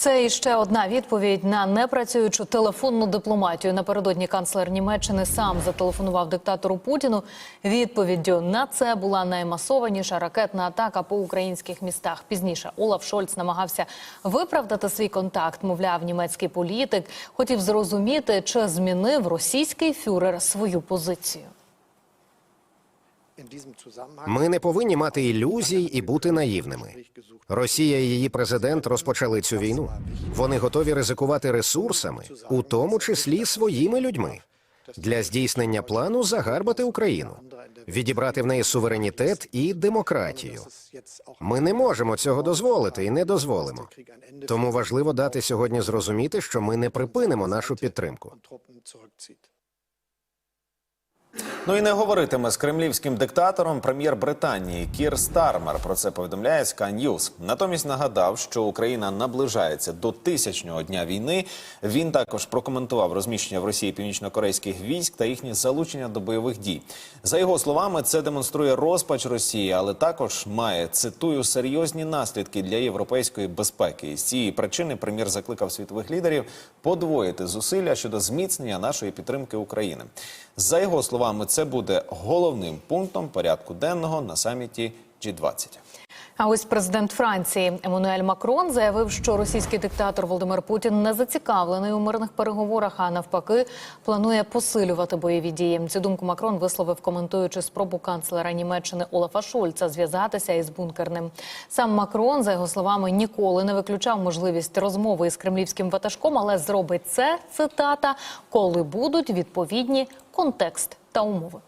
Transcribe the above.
Це іще одна відповідь на непрацюючу телефонну дипломатію. Напередодні канцлер Німеччини сам зателефонував диктатору Путіну. Відповіддю на це була наймасованіша ракетна атака по українських містах. Пізніше Олаф Шольц намагався виправдати свій контакт. Мовляв, німецький політик хотів зрозуміти, чи змінив російський фюрер свою позицію. Ми не повинні мати ілюзій і бути наївними. Росія і її президент розпочали цю війну. Вони готові ризикувати ресурсами, у тому числі своїми людьми, для здійснення плану загарбати Україну, відібрати в неї суверенітет і демократію. Ми не можемо цього дозволити і не дозволимо. Тому важливо дати сьогодні зрозуміти, що ми не припинимо нашу підтримку. Ну і не говоритиме з кремлівським диктатором прем'єр Британії Кір Стармер. Про це повідомляє Sky News. Натомість нагадав, що Україна наближається до тисячного дня війни. Він також прокоментував розміщення в Росії північно-корейських військ та їхнє залучення до бойових дій. За його словами, це демонструє розпач Росії, але також має цитую серйозні наслідки для європейської безпеки. І з цієї причини прем'єр закликав світових лідерів подвоїти зусилля щодо зміцнення нашої підтримки України. За його словами, це буде головним пунктом порядку денного на саміті G20. А ось президент Франції Еммануель Макрон заявив, що російський диктатор Володимир Путін не зацікавлений у мирних переговорах, а навпаки, планує посилювати бойові дії. Цю думку Макрон висловив, коментуючи спробу канцлера Німеччини Олафа Шольца зв'язатися із бункерним. Сам Макрон, за його словами, ніколи не виключав можливість розмови із кремлівським ватажком, але зробить це цитата, коли будуть відповідні контекст та умови.